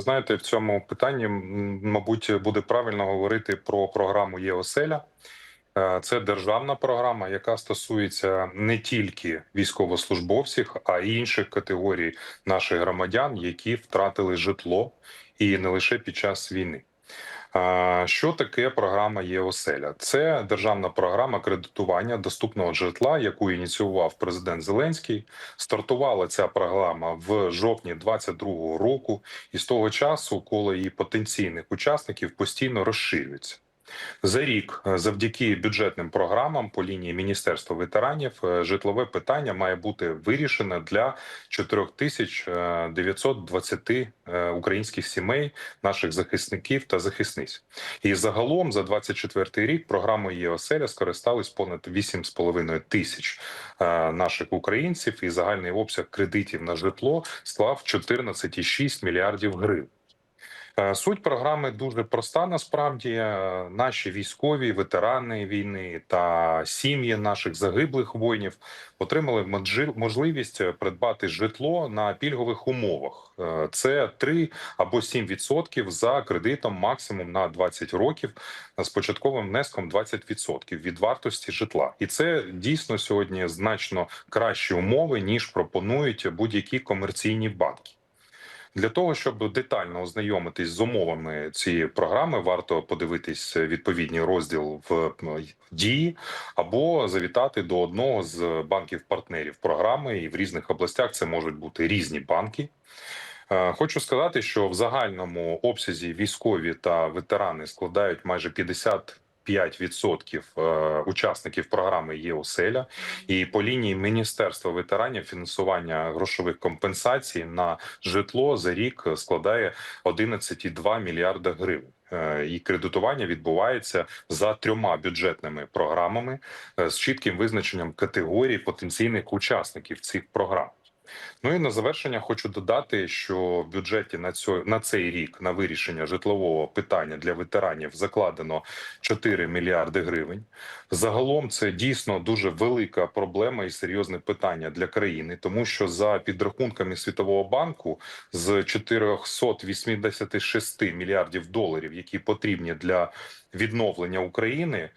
Знаєте, в цьому питанні, мабуть, буде правильно говорити про програму ЄОСЕЛЯ. Е, Це державна програма, яка стосується не тільки військовослужбовців, а й інших категорій наших громадян, які втратили житло і не лише під час війни. Що таке програма ЄОСЕЛЯ? Це державна програма кредитування доступного житла, яку ініціював президент Зеленський. Стартувала ця програма в жовтні 2022 року, і з того часу коли її потенційних учасників постійно розширюється. За рік, е, завдяки бюджетним програмам по лінії Міністерства ветеранів, е, житлове питання має бути вирішено для 4920 е, українських сімей, наших захисників та захисниць. І загалом за 24 рік програмою ЄОСЕЛЯ скористались понад 8,5 тисяч наших українців, і загальний обсяг кредитів на житло склав 14,6 мільярдів гривень. Е, Суть програми дуже проста. Насправді Е, наші військові, ветерани війни та сім'ї наших загиблих воїнів отримали можливість придбати житло на пільгових умовах. Е, Це 3 або 7% за кредитом максимум на 20 років з початковим внеском 20% від вартості житла. І це дійсно сьогодні значно кращі умови ніж пропонують будь-які комерційні банки. Для того щоб детально ознайомитись з умовами цієї програми, варто подивитись відповідні розділ в е, дії або завітати до одного з банків-партнерів програми. І в різних областях це можуть бути різні банки. Е, хочу сказати, що в загальному обсязі військові та ветерани складають майже 50 5% е, учасників програми є оселя, і по лінії міністерства ветеранів фінансування грошових компенсацій на житло за рік складає 11,2 мільярда гривень. Е, і кредитування відбувається за трьома бюджетними програмами е, з чітким визначенням категорії потенційних учасників цих програм. Ну і на завершення хочу додати, що в бюджеті на цьо, на цей рік на вирішення житлового питання для ветеранів закладено 4 мільярди гривень. Загалом це дійсно дуже велика проблема і серйозне питання для країни, тому що за підрахунками Світового банку з 486 мільярдів доларів, які потрібні для відновлення України,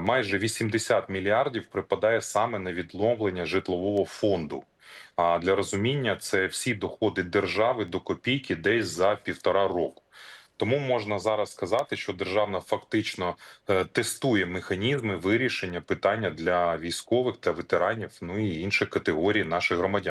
майже 80 мільярдів припадає саме на відновлення житлового фонду. А для розуміння це всі доходи держави до копійки десь за півтора року. Тому можна зараз сказати, що державна фактично е, тестує механізми вирішення питання для військових та ветеранів, ну і інших категорій наших громадян.